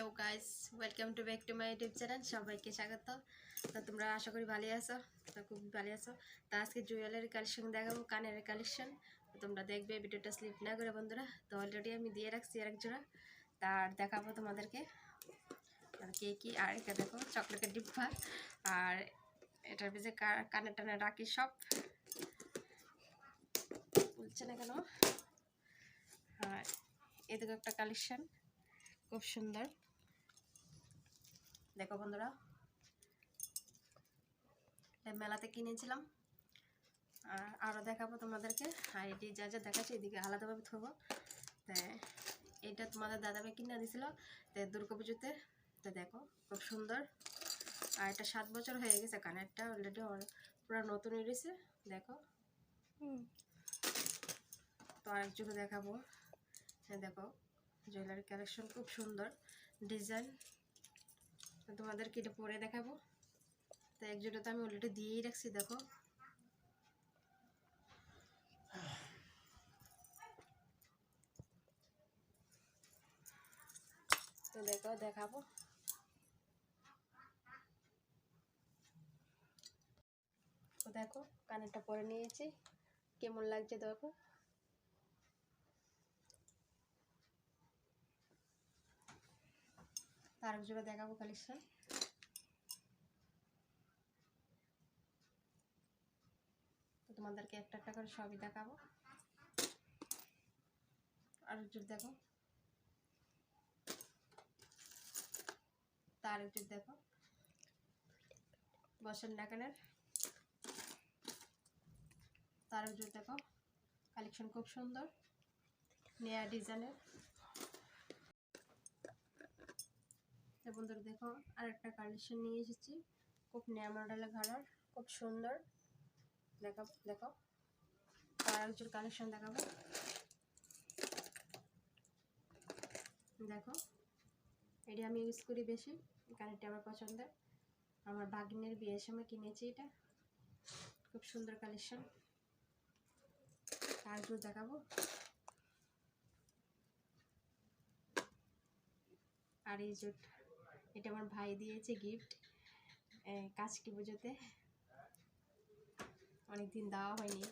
Hello guys welcome to back to my YouTube channel সবাইকে স্বাগত। তো তোমরা আশা করি ভালো আছো? তো খুব ভালো আছো। তো আজকে জুয়েলারি কালেকশন দেখাবো, কানের কালেকশন তোমরা দেখবে, ভিডিওটা স্লিপ না করে, বন্ধুরা। তো অলরেডি আমি দিয়ে রাখছি আর এক জোড়া তার দেখাবো তোমাদেরকে। আর কে কি? আর এটা দেখো চকলেটের ডিব্বা। আর এটার পিছনে কা- কানে টানে রাখি সব। বলছে না কেন? আর এদিকে একটা কালেকশন খুব সুন্দর। দেখো বন্ধুরা মেলাতে কিনেছিলাম আর আরও দেখাবো তোমাদেরকে। আর এটি যা যা দেখাচ্ছি এদিকে আলাদাভাবে থবো। তা এটা তোমাদের দাদাভাই কিনে দিছিল তো দুর্গা পুজোতে। তো দেখো খুব সুন্দর। আর এটা সাত বছর হয়ে গেছে কানেরটা অলরেডি পুরো নতুন উঠেছে দেখো। তো আরেকজনকে দেখাবো। হ্যাঁ দেখো জুয়েলারি কালেকশন খুব সুন্দর। ডিজাইন তোমাদেরকে এটা পরে দেখাবো। তো এক তো আমি অলরেডি দিয়েই রাখছি, দেখো। তো দেখো, দেখাবো। তো দেখো, কানেরটা পরে নিয়েছি। কেমন লাগছে দেখো? তার এক জোড়া দেখাবো কালেকশন তো তোমাদেরকে একটা একটা করে সবই দেখাবো। আর একটু দেখো। তার একটু দেখো। বসেন ডাকানের তার একটু দেখো। কালেকশন খুব সুন্দর। নেয়া ডিজাইনের। তো বন্ধুরা দেখো আর একটা কালেকশন নিয়ে এসেছি। খুব নেয়া মডেলের ঘাড়ার, খুব সুন্দর। দেখো দেখো আর একজন কালেকশন দেখাবো। দেখো, এটি আমি ইউজ করি বেশি কানেরটা আমার পছন্দের। আমার ভাগ্নের বিয়ের সময় কিনেছি এটা। খুব সুন্দর কালেকশন একটু দেখাবো। আর এই জুট এটা আমার ভাই দিয়েছে গিফট কাজকি পুজোতে। অনেকদিন দেওয়া হয়নি।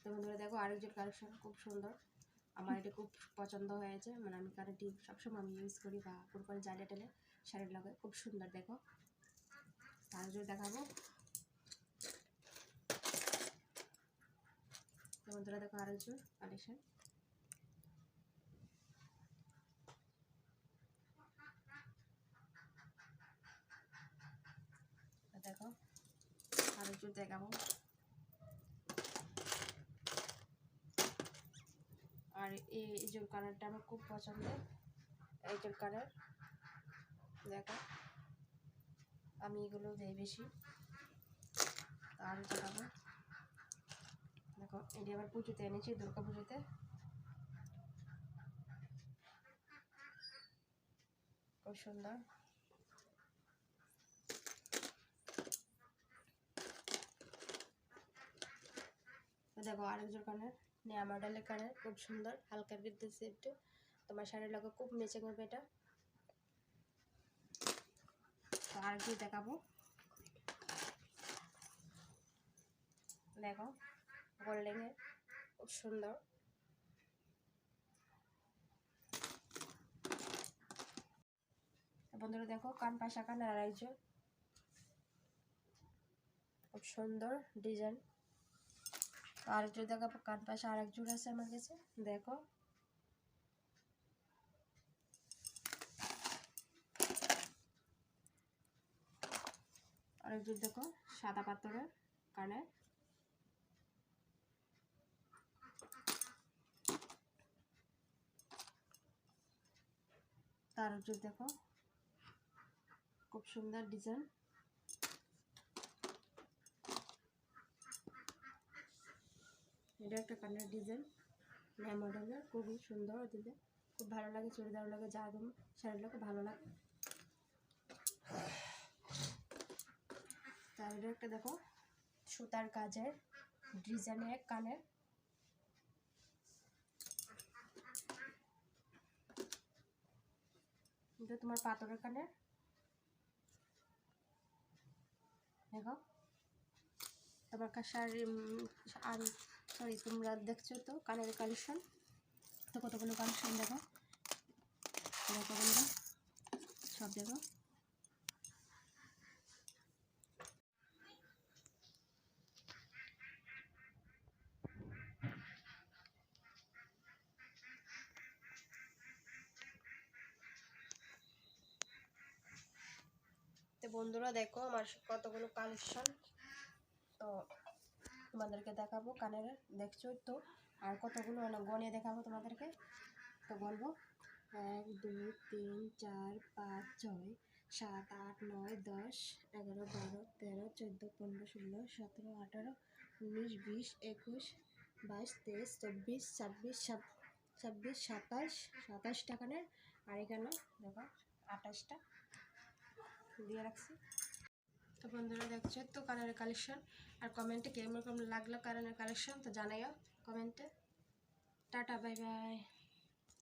তো বন্ধুরা দেখো, আরেকজন কালেকশন খুব সুন্দর। আমার এটা খুব পছন্দ হয়েছে। মানে আমি কারেন্টটি সবসময় আমি ইউজ করি বা কোরবানি জালে টেলে, শাড়ির লাগে। খুব সুন্দর, দেখো। আরেকজন দেখাবো। তো বন্ধুরা দেখো আরেকজন কালেকশন দেখো। আর একটু দেখাবো। আর এই যে কালারটা আমার খুব পছন্দের। এই যে কালার। দেখো। আমি এগুলো দেই বেশি। আর দেখাবো। দেখো, এটি আবার পুজোতে এনেছি, দুর্গা পুজোতে। খুব সুন্দর। দেখো আরেকজন কালার নেয়া মডেলের কালার খুব সুন্দর, হালকা বিদ্যুৎ একটু। তোমার শাড়ির লগে খুব মেচে করবে এটা। আর কি দেখাবো? দেখো গোল্ডেনের খুব সুন্দর। বন্ধুরা দেখো, কান পাশা কান আর খুব সুন্দর ডিজাইন। আর জোর দেখাবো কান পাশে আর এক আছে আমার কাছে? দেখো। আরেক জোর দেখো, সাদা পাথরের কানে। তার দেখো। খুব সুন্দর ডিজাইন। এটা একটা কানের ডিজাইন। নয় মডেলের খুবই সুন্দর দিলে। খুব ভালো লাগে চুড়িদার লাগে, যা একদম শাড়ির লাগে ভালো লাগে। তারপরে একটা দেখো, সুতার কাজের ডিজাইনের কানের। এটা তোমার পাথরের কানের। দেখো। তোমার আর সরি তোমরা দেখছ তো কানের কালেকশন। তো কতগুলো কালেকশন দেখো? সব দেখো। তো বন্ধুরা দেখো আমার কতগুলো কালেকশন। তো তোমাদেরকে দেখাবো কানের, দেখছ তো? আর কতগুলো গনিয়ে দেখাবো তোমাদেরকে? তো বলব, এক, দুই, তিন, চার, পাঁচ, ছয়, সাত, আট, নয়, দশ, এগারো, বারো, তেরো, চোদ্দ, পনেরো, ষোলো, সতেরো, আঠারো, উনিশ, বিশ, একুশ, বাইশ, তেইশ, চব্বিশ, ছাব্বিশ ছাব্বিশ, সাতাশ, সাতাশটা কানের। আর এখানে দেখো, আঠাশটা। দিয়ে রাখছি। তো বন্ধুরা দেখছ, তো কানের কালেকশন আর কমেন্টে কেমন লাগল কানের কালেকশন তো জানাইও কমেন্টে টাটা বাই বাই